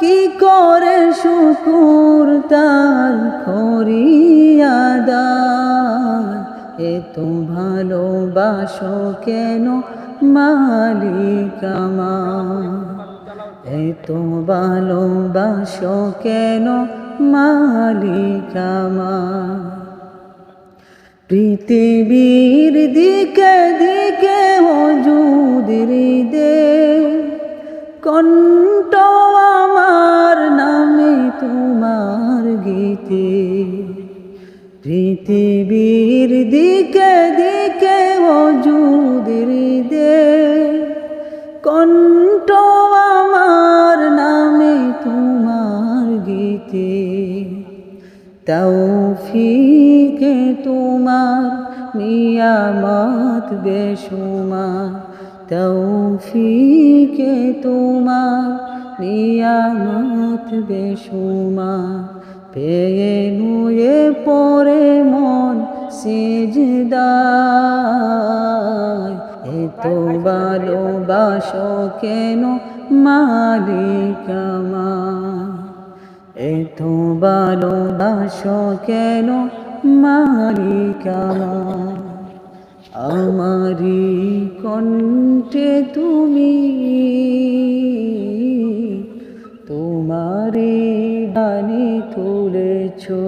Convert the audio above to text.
কি করে শুকুর তার খরিয়াদার এত ভালোবাসো কেন মালিক আমার এত ভালোবাসো কেন মালিক আমার পৃথিবীর দিকে দিকে হজুদের দে কণ্ঠ পৃথিবীর দিকে দিকে হজুদের দে কণ্ঠ আমার নামে তোমার গীতে, তৌফিকে তোমার নিয়ামত বেশুমা তৌফিকে তোমার নিয়ামত বেশুমা পেয়ে নুয়ে পরে মন সিজদায়। এত ভালোবাসো কেন মালিক আমার এত ভালোবাসো কেন মালিক আমার আমারি কণ্ঠে তুমি তোমারি বাণী তুলেছো।